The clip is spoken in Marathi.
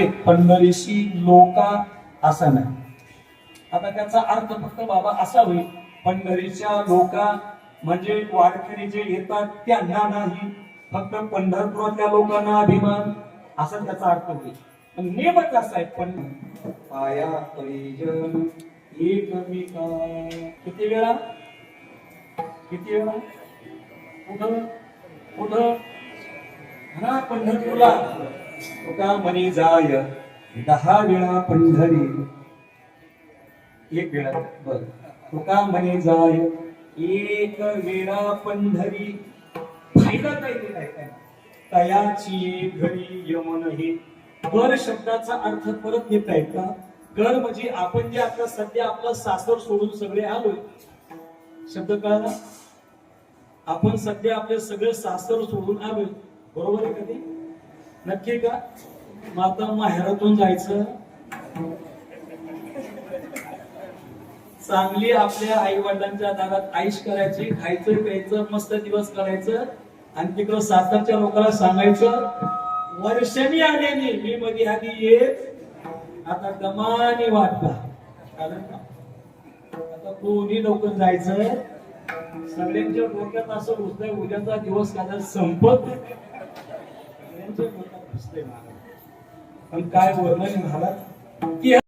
आहेत पंढरीशी लोका असं नाही. आता त्याचा अर्थ फक्त बाबा असा होईल पंढरीच्या लोका म्हणजे वारकरी जे येतात त्यांना नाही. फक्त पंढरपुरातल्या लोकांना अभिमान. असा त्याचा अर्थ होईल. पण नेमच असा आहे. पण पाया परिजन एकमेका. किती वेळा? किती वेळा? कुठं? कुठं? हा पंढरपूरला. तुका मनी जाय दहा वेळा पंढरी एक वेळा बर. तुका म्हणे जाय एक वेळा पंढरी फायदा काय काय तयाची घरी यमन हे. कर शब्दाचा अर्थ परत येत. आहे का कर म्हणजे आपण जे आता सध्या आपलं सासर सोडून सगळे आलोय. शब्द कळला? आपण सध्या आपले सगळे सासर सोडून आलोय. बरोबर आहे कधी नक्की का? मग आता माहेरातून जायचं? चांगली आपल्या आई वडिलांच्या दारात आईश करायची खायचं प्यायचं मस्त दिवस करायचं आणि तिकडं सातारच्या लोकांना सांगायचं वर्षांनी आल्याने मी मध्ये आधी येत. आता दमाने वाटला कारण आता कोणी लवकर जायचं? सगळ्यांच्या डोक्यात असं घुसलंय उद्याचा दिवस कदाचित संपत पण काय वर्णन झाला की